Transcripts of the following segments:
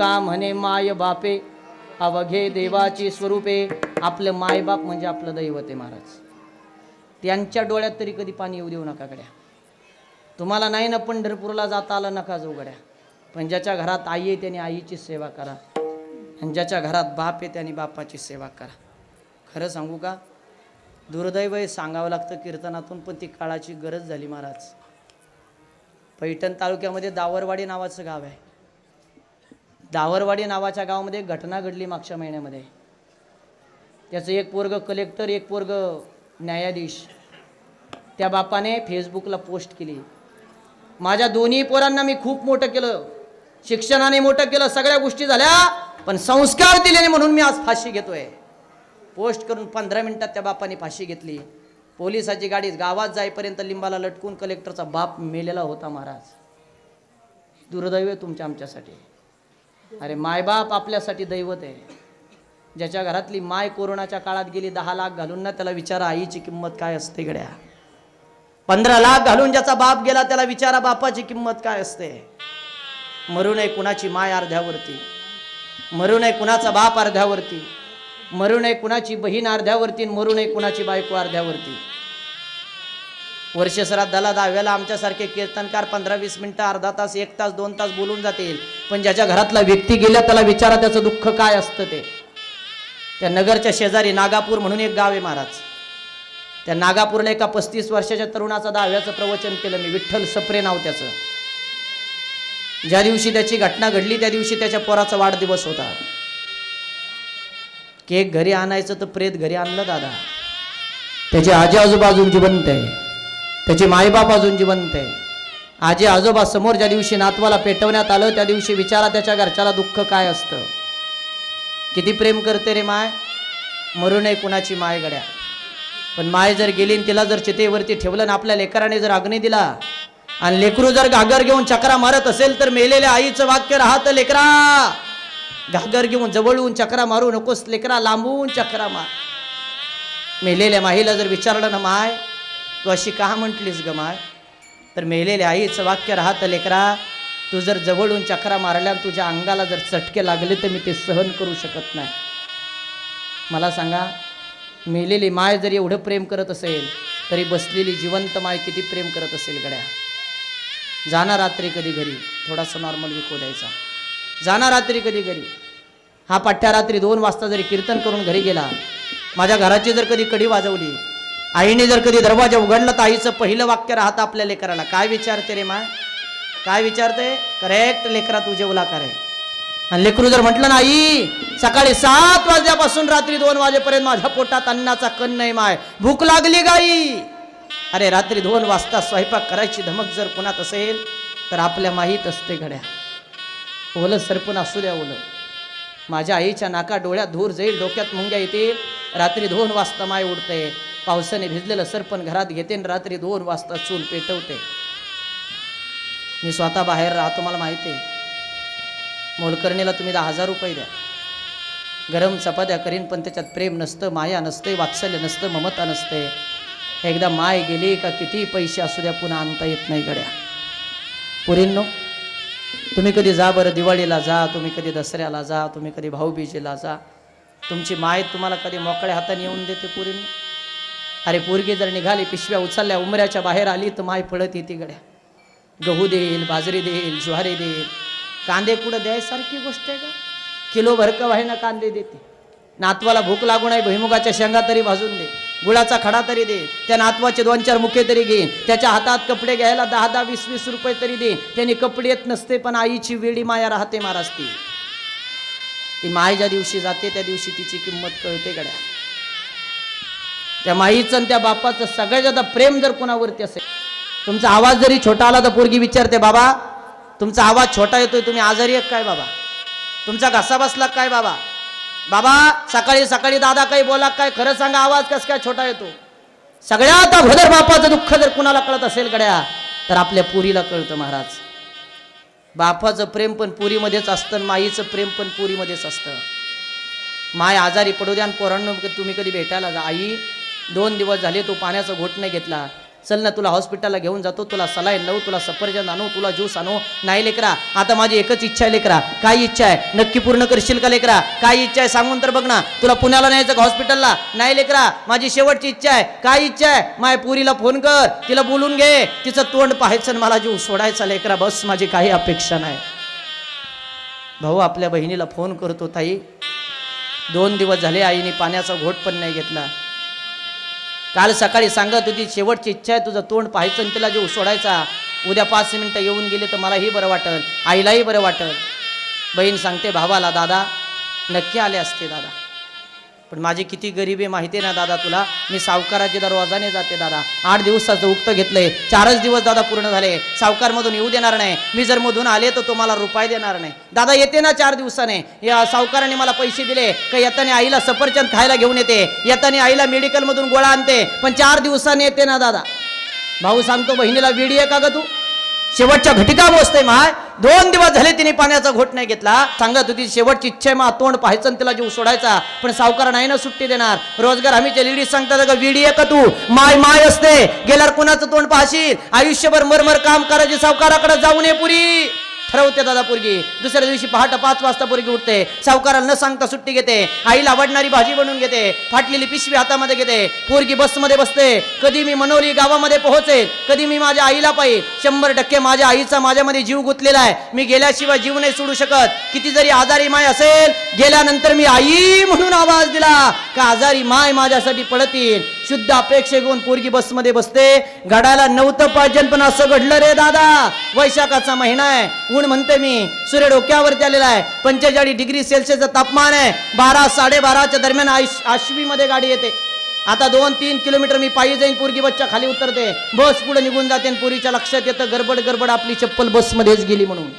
का म्हणे माय बापे? अवघे देवाची स्वरूपे. आपलं मायबाप म्हणजे आपलं दैवत आहे महाराज. त्यांच्या डोळ्यात तरी कधी पाणी येऊ देऊ नका गड्या. तुम्हाला नाही ना पंढरपूरला जाता आलं नका जाऊ गड्या. पण ज्याच्या घरात आई आहे त्याने आईची सेवा करा. आणि ज्याच्या घरात बाप आहे त्याने बापाची सेवा करा. खरं सांगू का? दुर्दैव हे सांगावं लागतं कीर्तनातून पण ती काळाची गरज झाली महाराज. पैठण तालुक्यामध्ये दावरवाडी नावाचं गाव आहे. दावरवाडी नावाच्या गावामध्ये घटना घडली मागच्या महिन्यामध्ये. त्याचं एक पोरग कलेक्टर एक पोरग न्यायाधीश. त्या बापाने फेसबुकला पोस्ट केली. माझ्या दोन्ही पोरांना मी खूप मोठं केलं. शिक्षणाने मोठं केलं सगळ्या गोष्टी झाल्या पण संस्कार दिल्याने म्हणून मी आज फाशी घेतोय. पोस्ट करून पंधरा मिनिटात त्या बापाने फाशी घेतली. पोलिसाची गाडी गावात जाईपर्यंत लिंबाला लटकून कलेक्टरचा बाप मेलेला होता महाराज. दुर्दैव तुमच्या आमच्यासाठी. अरे मायबाप आपल्यासाठी दैवत आहे. ज्याच्या घरातली माय कोरोनाच्या काळात गेली दहा लाख घालून ना त्याला विचारा आईची किंमत काय असते गड्या? पंधरा लाख घालून ज्याचा बाप गेला त्याला विचारा बापाची किंमत काय असते? मरू नये कुणाची माय अर्ध्यावरती. मरू नये कुणाचा बाप अर्ध्यावरती. मरू नये कुणाची बहीण अर्ध्यावरती मरू नये कुणाची बायको अर्ध्यावरती. वर्ष श्राद्धाला दहाव्याला आमच्यासारखे कीर्तनकार पंधरा वीस मिनटं अर्धा तास एक तास दोन तास बोलून जातील. पण ज्याच्या घरातला व्यक्ती गेला त्याला विचारा त्याचं दुःख काय असतं ते. त्या नगरच्या शेजारी नागापूर म्हणून एक गाव आहे महाराज. त्या नागापूरला एका पस्तीस वर्षाच्या तरुणाचं दहाव्याचं प्रवचन केलं मी विठ्ठल सप्रे नाव त्याचं. ज्या दिवशी त्याची घटना घडली त्या दिवशी त्याच्या पोराचा वाढदिवस होता. केक घरी आणायचं तर प्रेत घरी आणलं दादा. त्याचे आजी आजूबाजू जिवंत आहे. त्याचे मायबाप अजून जिवंत आहे आजी आजोबा समोर ज्या दिवशी नातवाला पेटवण्यात आलं त्या दिवशी विचारा त्याच्या घरच्याला दुःख काय असतं? किती प्रेम करते रे माय? मरू नये कुणाची माय गड्या. पण माय जर गेली आणि तिला जर चितेवरती ठेवलं आणि आपल्या लेकराने जर अग्नी दिला आणि लेकरू जर घागर घेऊन चक्रा मारत असेल तर मेलेल्या आईचं वाक्य राहत लेकरा घागर घेऊन जवळून चक्रा मारू नकोस लेकरा लांबून चक्रा मार. मेलेल्या माईला जर विचारलं ना माय तू अशी का म्हटलीस ग माय तर मेलेल्या आईचं वाक्य राहतं लेकरा. तू जर जवळून चक्रा मारल्या तुझ्या अंगाला जर चटके लागले तर मी ते सहन करू शकत नाही. मला सांगा मेलेली माय जर एवढं प्रेम करत असेल तरी बसलेली जिवंत माय किती प्रेम करत असेल गड्या? जाणार रात्री कधी घरी थोडासा नॉर्मल विको द्यायचा. जाणार रात्री कधी घरी. हा पठ्ठ्या रात्री दोन वाजता जरी कीर्तन करून घरी गेला माझ्या घराची जर कधी कडी वाजवली आईने जर कधी दरवाजा उघडला तर आईचं पहिलं वाक्य राहतं आपल्या लेकराला. काय विचारते रे माय काय विचारते? करेक्ट लेकरा तू जेवला करे आणि लेकरू जर म्हटलं ना आई सकाळी सात वाजल्यापासून रात्री दोन वाजेपर्यंत माझ्या पोटात अन्नाचा कण नाही माय. भूक लागली गाई अरे रात्री दोन वाजता स्वयंपाक करायची धमक जर कुणात असेल तर आपल्या माहीत असते घड्या. ओलं सरपण असू द्या ओलं. माझ्या आईच्या नाका डोळ्यात धूर जाईल डोक्यात मुंग्या येतील. रात्री दोन वाजता माय उडते पावसाने भिजलेलं सरपण घरात घेते आणि रात्री दोन वाजता चूल पेटवते. मी स्वतः बाहेर राहतो मला माहिती आहे. मोलकर्णीला तुम्ही दहा हजार रुपये द्या. गरम चपात्या करीन पण त्याच्यात प्रेम नसतं माया नसते वात्सल्य नसतं ममता नसते. एकदा माय गेली का किती पैसे असू द्या पुन्हा आणता येत नाही गड्या. पुरींनो तुम्ही कधी जा बरं दिवाळीला जा तुम्ही कधी दसऱ्याला जा तुम्ही कधी भाऊबीजेला जा. तुमची माय तुम्हाला कधी मोकळ्या हाताने येऊन देते पुरींनो. अरे पोरगी जर निघाली पिशव्या उचलल्या उमऱ्याच्या बाहेर आली तर माय फळत येते गड्या. गहू देईल बाजरी देईल ज्वारी देईल. कांदे कुठं द्यायसारखी गोष्ट आहे का? किलो भरकं का ना कांदे देते. नातवाला भूक लागू नाही भुईमुगाच्या शेंगा तरी भाजून दे. गुळाचा खडा तरी दे. त्या नातवाचे दोन चार मुखे तरी घेईन त्याच्या हातात कपडे घ्यायला दहा दहा वीस वीस रुपये तरी दे. त्यांनी कपडे येत नसते पण आईची वेळी माया राहते महाराज ती. ती माय ज्या दिवशी जाते त्या दिवशी तिची किंमत कळते गड्या. त्या माईचं आणि त्या बापाचं सगळ्यात जादा प्रेम जर कोणावरती असेल तुमचा आवाज जरी छोटा आला तर पोरगी विचारते बाबा तुमचा आवाज छोटा येतोय तुम्ही आजारी आहेत काय बाबा? तुमचा घसा बसला काय बाबा? बाबा सकाळी सकाळी दादा काही बोला काय? खरं सांगा आवाज कस काय छोटा येतो? सगळ्यात अगोदर बापाचं दुःख जर कुणाला कळत असेल गड्या तर आपल्या पुरीला कळतं महाराज. बापाचं प्रेम पण पुरीमध्येच असतं माईचं प्रेम पण पुरीमध्येच असतं. माय आजारी पडू द्या आणि पोरांनो तुम्ही कधी भेटायला जा. आई दोन दिवस झाले तू पाण्याचा घोट नाही घेतला. चल ना तुला हॉस्पिटलला घेऊन जातो तुला सलाईन लावू तुला सफरजन आणू तुला ज्यूस आणू. नाही लेकरा आता माझी एकच इच्छा आहे लेकरा. काय इच्छा आहे? नक्की पूर्ण करशील का लेकरा? काय इच्छा आहे सांगून तर बघ ना. तुला पुण्याला न्यायचं का हॉस्पिटलला नाही लेकरा माझी शेवटची इच्छा आहे. काय इच्छा आहे? माय पुरीला फोन कर. तिला बोलून घे. तिचं तोंड पाहायचं मला जीव सोडायचा लेकरा. बस माझी काही अपेक्षा नाही. भाऊ आपल्या बहिणीला फोन करतो ताई. दोन दिवस झाले आईने पाण्याचा घोट पण नाही घेतला. काल सकाळी सांगत होती शेवटची इच्छा आहे तुझं तोंड पाहायचं आणि तुला जीव सोडायचा. उद्या पाच मिनटं येऊन गेले तर मलाही बरं वाटल आईलाही बरं वाटल. बहीण सांगते भावाला दादा नक्की आले असते दादा. पण माझी किती गरिबी माहिती आहे ना दादा तुला? मी सावकाराच्या दरवाजाने जाते दादा. आठ दिवसाचं उक्त घेतलंय. चारच दिवस दादा पूर्ण झाले. सावकारमधून येऊ देणार नाही. मी जर मधून आले तर तुम्हाला रुपाय देणार नाही. दादा येते ना चार दिवसाने. या सावकाराने मला पैसे दिले का येताना आईला सफरचंद खायला घेऊन येते. येताना आईला मेडिकलमधून गोळा आणते. पण चार दिवसाने येते ना दादा. भाऊ सांगतो बहिणीला विडी आहे का ग तू? शेवटच्या घटिका मोजते माय. दोन दिवस झाले तिने पाण्याचा घोट नाही घेतला. सांगत होती शेवटची इच्छा मा तोंड पाहायचं तिला जीव सोडायचा. पण सावकार नाही ना सुट्टी देणार. रोजगार हमीच्या लेडीज सांगतात का विडी आहे का तू? माय माय असते. गेल्यावर कुणाचं तोंड पाहशील? आयुष्यभर मरमर काम करायचे सावकाराकडे जाऊ नये पुरी. ठरवते दादा पोरगी. दुसऱ्या दिवशी पहाटे पाच वाजता पोरगी उठते. सावकाराला न सांगता सुट्टी घेते. आईला आवडणारी भाजी बनवून घेते. फाटलेली पिशवी हातामध्ये घेते. पोरगी बसमध्ये बसते. कधी मी मनोरी गावामध्ये पोहोचेल कधी मी माझ्या आईला पाहिजे शंभर टक्के माझ्या आईचा माझ्यामध्ये जीव गुंतलेला आहे. मी गेल्याशिवाय जीव नाही सोडू शकत. किती जरी आजारी माय असेल गेल्यानंतर मी आई म्हणून आवाज दिला. का आजारी माय माझ्यासाठी पडतील? शुद्ध अपेक्षा घेऊन पोरगी बसमध्ये बसते. घडायला नव्हतं पाहिजे पण असं घडलं रे दादा. वैशाखाचा महिना आहे. ऊन म्हणते मी सूर्य डोक्यावरती आलेला आहे. पंचेचाळीस डिग्री सेल्सिअसचं तापमान आहे. बारा साडेबाराच्या दरम्यान आश आश्वीमध्ये गाडी येते. आता दोन तीन किलोमीटर मी पायी जाईन पोरगी बच्चा खाली उतरते. बस पुढे निघून जाते आणि पोरीच्या लक्षात येतं गडबड गडबड आपली चप्पल बसमध्येच गेली म्हणून.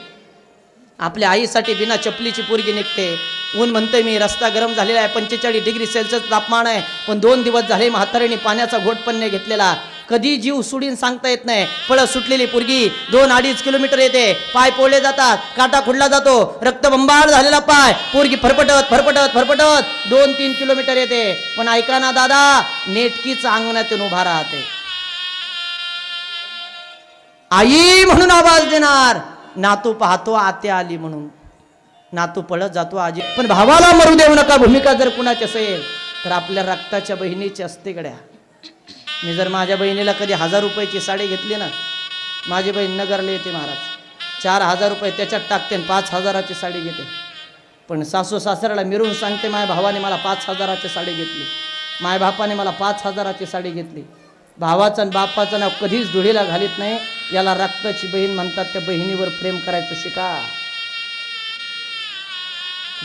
आपल्या आईसाठी बिना चपलीची पोरगी निघते. ऊन म्हणते मी रस्ता गरम झालेला आहे पंचेचाळीस डिग्री सेल्सिअस तापमान आहे. पण दोन दिवस झाले म्हातारीने पाण्याचा घोट पण नाही घेतलेला. कधी जीव सुडीन सांगता येत नाही. फळं सुटलेली पोरगी दोन अडीच किलोमीटर येते. पाय पोळले जातात काटा खुडला जातो. रक्तबंबाळ झालेला पाय. पोरगी फरफटत फरफटत फरफटत. दोन तीन किलोमीटर येते. पण ऐका ना दादा नेटकीच अंगणातून उभा राहते. आई म्हणून आवाज देणार. नातू पाहतो आत्या आली म्हणून. नातू पळत जातो आजी. पण भावाला मरू देऊ नका भूमिका जर कुणाची असेल तर आपल्या रक्ताच्या बहिणीची असते गड्या. मी जर माझ्या बहिणीला कधी हजार रुपयाची साडी घेतली ना माझी बहीण नगरला येते महाराज. चार हजार रुपये त्याच्यात टाकते आणि पाच हजाराची साडी घेते. पण सासू सासऱ्याला मिरून सांगते माझ्या भावाने मला पाच हजाराची साडी घेतली. माझ्या बापाने मला पाच हजाराची साडी घेतली. भावाचं आणि बापाचं नाव कधीच धुळीला घालीत नाही. याला रक्ताची बहीण म्हणतात. त्या बहिणीवर प्रेम करायचं शिका.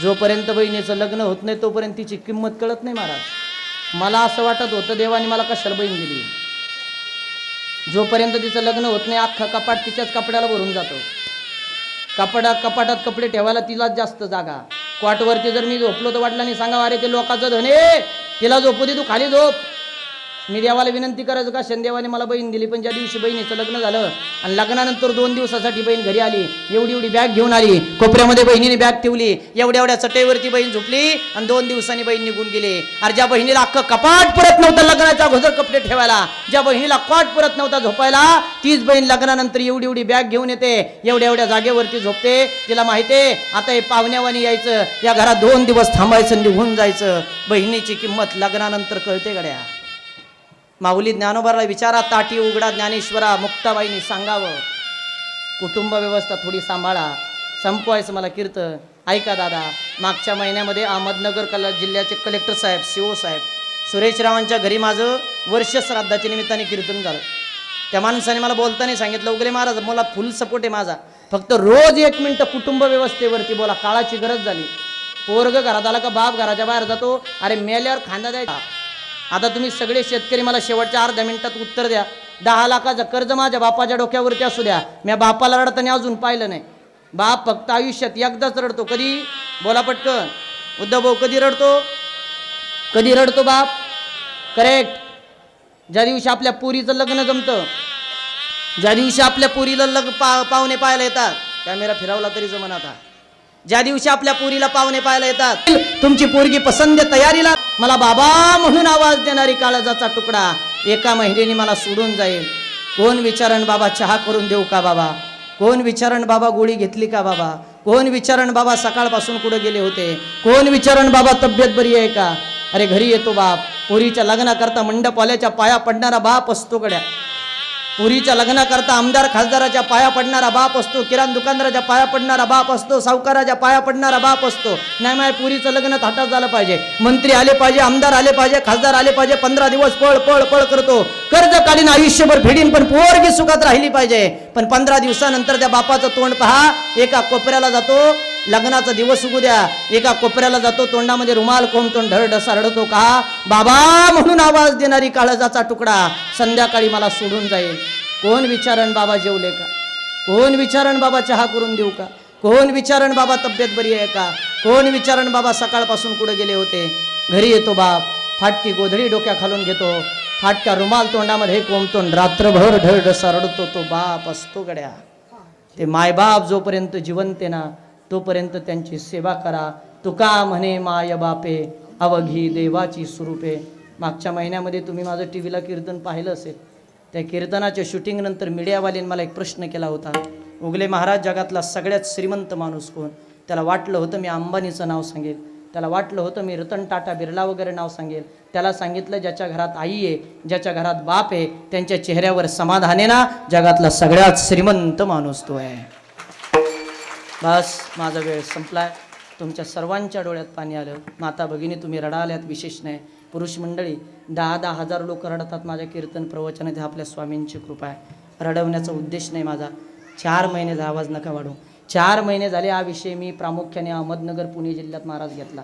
जोपर्यंत बहिणीचं लग्न होत नाही तोपर्यंत तिची किंमत कळत नाही महाराज. मला असं वाटत होतं देवाने मला कशाला बहीण दिली? जोपर्यंत तिचं लग्न होत नाही अख्खा कपाट तिच्याच कपड्याला भरून जातो. कपडा कपाटात कपडे ठेवायला तिलाच जास्त जागा. क्वाटवरती जर मी झोपलो तर वाटलं नाही सांगा अरे ते लोकांचं धने तिला झोपू दे तू खाली झोप. मी देवाला विनंती करायचो का शनदेवाने मला बहीण दिली पण ज्या दिवशी बहिणीचं लग्न झालं आणि लग्नानंतर दोन दिवसासाठी बहीण घरी आली एवढी एवढी बॅग घेऊन आली कोपऱ्यामध्ये बहिणीने बॅग ठेवली एवढ्या एवढ्या चटईवरती बहीण झोपली आणि दोन दिवसांनी बहीण निघून गेली. अरे ज्या बहिणीला अख्खं कपाट पुरत नव्हतं लग्नाचा अगोदर कपडे ठेवायला ज्या बहिणीला कॉट पुरत नव्हता झोपायला तीच बहीण लग्नानंतर एवढी एवढी बॅग घेऊन येते एवढ्या एवढ्या जागेवरती झोपते. तिला माहितीये आता हे पाहुण्यावानी यायचं या घरात दोन दिवस थांबायचं निघून जायचं. बहिणीची किंमत लग्नानंतर कळते गड्या. माऊली ज्ञानोबाला विचारा ताटी उघडा ज्ञानेश्वरा मुक्ताबाईंनी सांगावं. कुटुंब व्यवस्था थोडी सांभाळा. संपवायचं मला कीर्तन. ऐका दादा मागच्या महिन्यामध्ये अहमदनगर कला जिल्ह्याचे कलेक्टर साहेब शिओ साहेब सुरेश रावांच्या घरी माझं वर्ष श्राद्धाच्या निमित्ताने कीर्तन झालं. त्या माणसाने मला बोलताना सांगितलं उगले महाराज मला फुल सपोर्ट आहे माझा. फक्त रोज एक मिनटं कुटुंब व्यवस्थेवरती बोला काळाची गरज झाली. पोरग घरात आला का बाप घराच्या बाहेर जातो. अरे मेल्यावर खांदा द्यायचा. आता तुम्ही सगळे शेतकरी मला शेवटच्या अर्ध्या मिनिटात उत्तर द्या. दहा लाखाचं कर्ज माझ्या बापाच्या डोक्यावरती असू द्या. मी बापाला रडताना अजून पाहिलं नाही. बाप फक्त आयुष्यात एकदाच रडतो. कधी? बोला पटकन. उद्धव भाऊ कधी रडतो? कधी रडतो बाप? करेक्ट ज्या दिवशी आपल्या पुरीचं लग्न जमतं ज्या दिवशी आपल्या पुरीला लग पा पाहुणे पाहायला येतात कॅमेरा फिरवला तरी जमन आता. ज्या दिवशी आपल्या पुरीला पाहुणे पाहायला येतात तुमची पोरगी पसंत तयारीला मला बाबा म्हणून आवाज देणारी काळजाचा तुकडा एका महिन्याने मला सोडून जाईल. कोण विचारण बाबा चहा करून देऊ का बाबा? कोण विचारण बाबा गोळी घेतली का बाबा? कोण विचारण बाबा सकाळपासून कुठं गेले होते? कोण विचारण बाबा तब्येत बरी आहे का? अरे घरी येतो बाप. पोरीच्या लग्नाकरता मंडपवाल्याच्या पाया पडणारा बाप असतो गड्या. पुरीच्या लग्नाकरता आमदार खासदाराच्या पाया पडणारा बाप असतो किराण दुकानदाराच्या पाया पडणारा बाप असतो सावकाराच्या पाया पडणारा बाप असतो. नाही माय पुरीचं लग्न थाटात झालं पाहिजे. मंत्री आले पाहिजे आमदार आले पाहिजे खासदार आले पाहिजे पंधरा दिवस पळ पळ पळ करतो. कर्जकालीन आयुष्यभर फेडीन पण पोरगी सुखात राहिली पाहिजे. पण पंधरा दिवसानंतर त्या बापाचं तोंड पहा एका कोपऱ्याला जातो लग्नाचा दिवस उगू द्या. एका कोपऱ्याला जातो तोंडामध्ये रुमाल कोंबतोंड धड रडतो का? बाबा म्हणून आवाज देणारी काळजाचा तुकडा संध्याकाळी मला सोडून जाईल. कोण विचारण बाबा जेवले का? कोण विचारण बाबा चहा करून देऊ का? कोण विचारण बाबा तब्येत बरी आहे का? कोण विचारण बाबा सकाळपासून कुठे गेले होते? घरी येतो बाप. फाटकी गोधडी डोक्या खालून घेतो. फाटक्या रुमाल तोंडामध्ये कोंबतो रात्रभर ढरढसा रडतो तो बाप असतो गड्या. ते मायबाप जोपर्यंत जिवंत ना तोपर्यंत त्यांची सेवा करा. तुका म्हणे माय बापे अवघी देवाची स्वरूपे मागच्या महिन्यामध्ये तुम्ही माझं टी व्हीला कीर्तन पाहिलं असेल. त्या कीर्तनाच्या शूटिंगनंतर मीडियावाल्यांनी मला एक प्रश्न केला होता. उगले महाराज जगातला सगळ्यात श्रीमंत माणूस कोण? त्याला वाटलं होतं मी अंबानीचं नाव सांगेल. त्याला वाटलं होतं मी रतन टाटा बिर्ला वगैरे नाव सांगेल. त्याला सांगितलं ज्याच्या घरात आई आहे ज्याच्या घरात बाप आहे त्यांच्या चेहऱ्यावर समाधान आहे ना? जगातला सगळ्यात श्रीमंत माणूस तो आहे. बस माझा वेळ संपलाय. तुमच्या सर्वांच्या डोळ्यात पाणी आलं. माता भगिनी तुम्ही रडाल्यात विशेष नाही. पुरुष मंडळी दहा दहा हजार लोक रडतात माझ्या कीर्तन प्रवचनात. आपल्या स्वामींची कृपा आहे. रडवण्याचा उद्देश नाही माझा. चार महिने आवाज नका वाढू चार महिने झाले हा विषय मी प्रामुख्याने अहमदनगर पुणे जिल्ह्यात महाराज घेतला.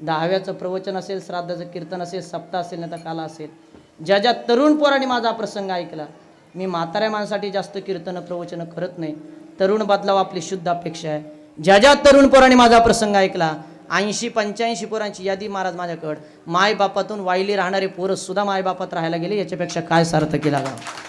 दहाव्याचं प्रवचन असेल श्राद्धाचं कीर्तन असेल सप्ताह असेल नाही तर काला असेल. ज्या ज्या तरुण पोरांनी माझा प्रसंग ऐकला मी म्हाताऱ्या माणसाठी जास्त कीर्तन प्रवचन करत नाही. तरुण बदलाव आपली शुद्ध अपेक्षा आहे. ज्या ज्या तरुण पोरांनी माझा प्रसंग ऐकला ऐंशी पंच्याऐंशी पोरांची यादी महाराज माझ्याकडं. मायबापातून वाईली राहणारे पोरं सुद्धा मायबापात राहायला गेले याच्यापेक्षा काय सार्थ केला गाव?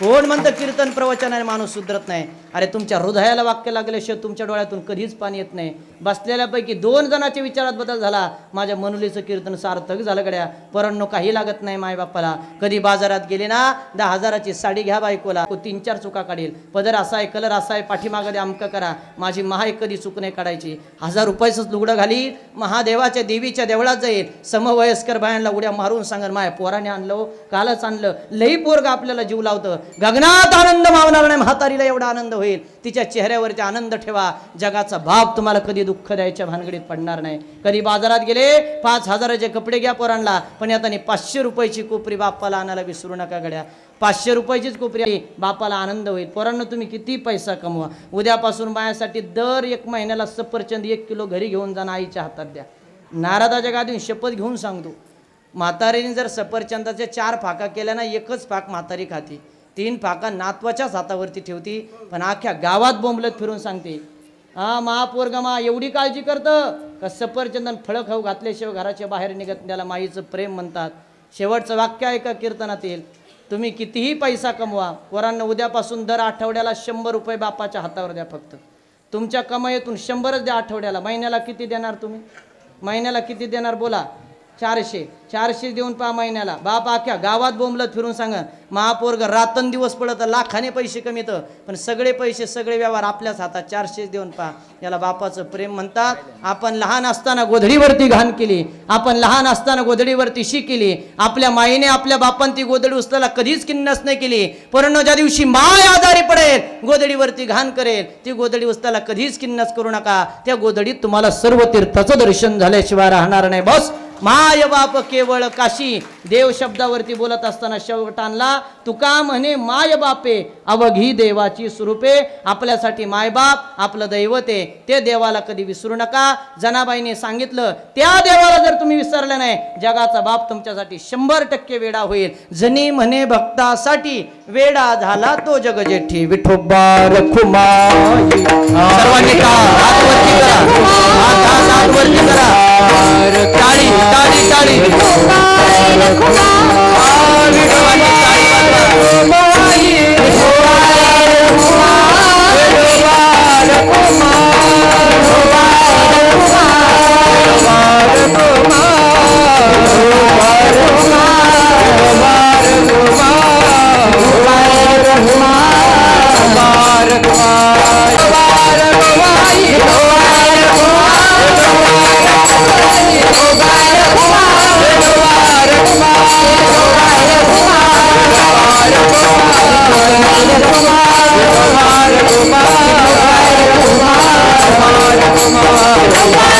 कोण म्हणतं कीर्तन प्रवचनाने माणूस सुधरत नाही. अरे तुमच्या हृदयाला वाक्य लागल्याशिवाय तुमच्या डोळ्यातून कधीच पाणी येत नाही. बसलेल्यापैकी दोन जणाच्या विचारात बदल झाला. माझ्या मनुलीचं कीर्तन सार्थक झालं गड्या. परंनो काही लागत नाही मायबापाला. कधी बाजारात गेले ना दहा हजाराची साडी घ्या बायकोला. तो तीन चार चुका काढेल. पदर असा आहे कलर असा आहे पाठीमागं दे अमकं करा. माझी महाय कधी चूक नाही काढायची. हजार रुपयाचंच लुगडं घाली. महादेवाच्या देवीच्या देवळात जाईल. समवयस्कर बायांना उड्या मारून सांगन माय पोराने आणलं हो. कालच आणलं. लई पोरग आपल्याला जीव लावतं. गगनात आनंद मावणार नाही म्हातारीला एवढा आनंद होईल. तिच्या चेहऱ्यावरती आनंद ठेवा. जगाचा भाव तुम्हाला कधी दुःख द्यायच्या भानगडीत पडणार नाही. कधी बाजारात गेले पाच हजाराचे कपडे घ्या पोरांना पण आता पाचशे रुपयाची कोपरी बाप्पाला आणायला विसरू नका गड्या. पाचशे रुपयाचीच कोपरी आहे, बापाला आनंद होईल. पोरांना तुम्ही किती पैसा कमवा. उद्यापासून माझ्यासाठी दर एक महिन्याला सफरचंद एक किलो घरी घेऊन जाणं आईच्या हातात द्या. नारदाच्या गादीन शपथ घेऊन सांगतो. म्हातारीने जर सफरचंदाच्या चार फाका केल्या ना एकच फाक म्हातारी खाती. तीन फाका नातवाच्याच हातावरती ठेवती पण अख्ख्या गावात बोंबलत फिरून सांगते हा महापोरगमा एवढी काळजी करतं? का सफरचंदन फळं खाऊ घातल्याशिवाय घराच्या बाहेर निघत त्याला माईचं प्रेम म्हणतात. शेवटचं वाक्य आहे का कीर्तनातील तुम्ही कितीही पैसा कमवा पोरांना उद्यापासून दर आठवड्याला शंभर रुपये बापाच्या हातावर द्या फक्त. तुमच्या कमाईतून शंभरच द्या आठवड्याला. महिन्याला किती देणार तुम्ही? महिन्याला किती देणार? बोला. चारशे. चारशे देऊन पहा महिन्याला. बाप आख्या गावात बोंबलत फिरून सांगा महापोरग रातन दिवस पडत लाखाने पैसे कमीत. पण सगळे पैसे सगळे व्यवहार आपल्याच हातात. चारशे देऊन पहा. याला बापाचं प्रेम म्हणतात. आपण लहान असताना गोधडीवरती घाण केली. आपण लहान असताना गोधडीवरती शी केली. आपल्या माईने आपल्या बापान ती गोधडी उचलायला कधीच किन्नस नाही केली. परंतु ज्या दिवशी माय आजारी पडेल गोधडीवरती घाण करेल ती गोधडी उचलायला कधीच किन्नस करू नका. त्या गोधडीत तुम्हाला सर्व तीर्थाचं दर्शन झाल्याशिवाय राहणार नाही. बस माय बाप केवळ काशी देव शब्दावरती बोलत असताना शेवट आणला तुका म्हणे माय बापे अवघी देवाची स्वरूपे आपल्यासाठी मायबाप आपलं दैवत आहे. ते देवाला कधी विसरू नका. जनाबाईने सांगितलं त्या देवाला जर तुम्ही विसरले नाही जगाचा बाप तुमच्यासाठी शंभर टक्के वेडा होईल. जनी म्हणे भक्तासाठी वेडा झाला तो जगजेठी. विठोबा रखुमाई सर्वांनी करा. हात